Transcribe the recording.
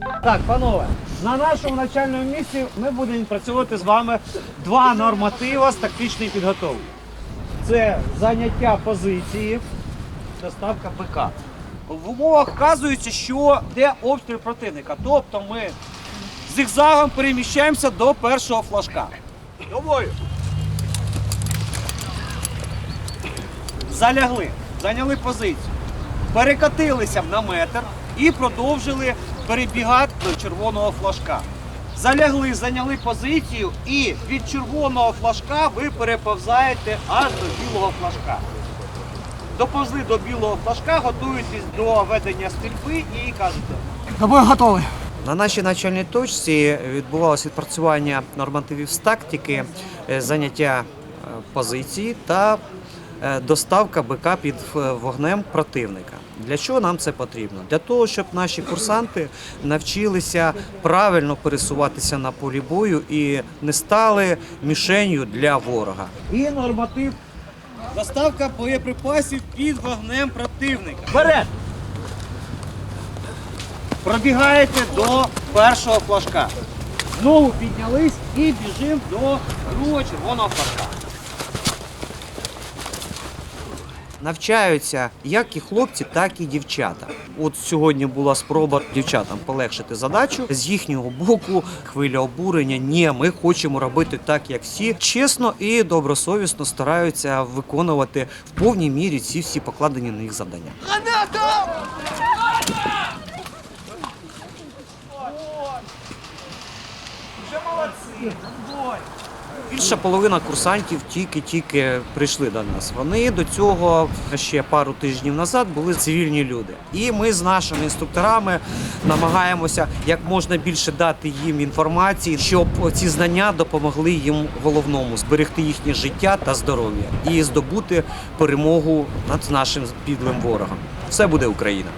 Так, панове, на нашому навчальному місці ми будемо працювати з вами два норматива з тактичної підготовки. Це заняття позиції, доставка ПК. В умовах вказується, що де обстріл противника. Тобто ми зигзагом переміщаємося до першого флажка. Довою. Залягли, зайняли позицію, перекатилися на метр і продовжили перебігати до червоного флажка. Залягли, зайняли позицію і від червоного флажка ви переповзаєте аж до білого флажка. Доповзли до білого флажка, готуєтесь до ведення стрільби і кажете. До бою готовий. На нашій навчальній точці відбувалося відпрацювання нормативів з тактики, е, заняття е, позиції та доставка БК під е, вогнем противника. Для чого нам це потрібно? Для того, щоб наші курсанти навчилися правильно пересуватися на полі бою і не стали мішенью для ворога. І норматив доставка боєприпасів під вогнем противника. Вперед! Пробігаєте до першого флажка. Знову піднялись і біжимо до другого червоного флажка. Навчаються як і хлопці, так і дівчата. От сьогодні була спроба дівчатам полегшити задачу. З їхнього боку хвиля обурення. Ні, ми хочемо робити так, як всі. Чесно і добросовісно стараються виконувати в повній мірі ці всі покладені на них завдання. Більша половина курсантів тільки-тільки прийшли до нас. Вони до цього ще пару тижнів назад були цивільні люди. І ми з нашими інструкторами намагаємося як можна більше дати їм інформації, щоб ці знання допомогли їм головному зберегти їхнє життя та здоров'я і здобути перемогу над нашим підлим ворогом. Все буде Україна.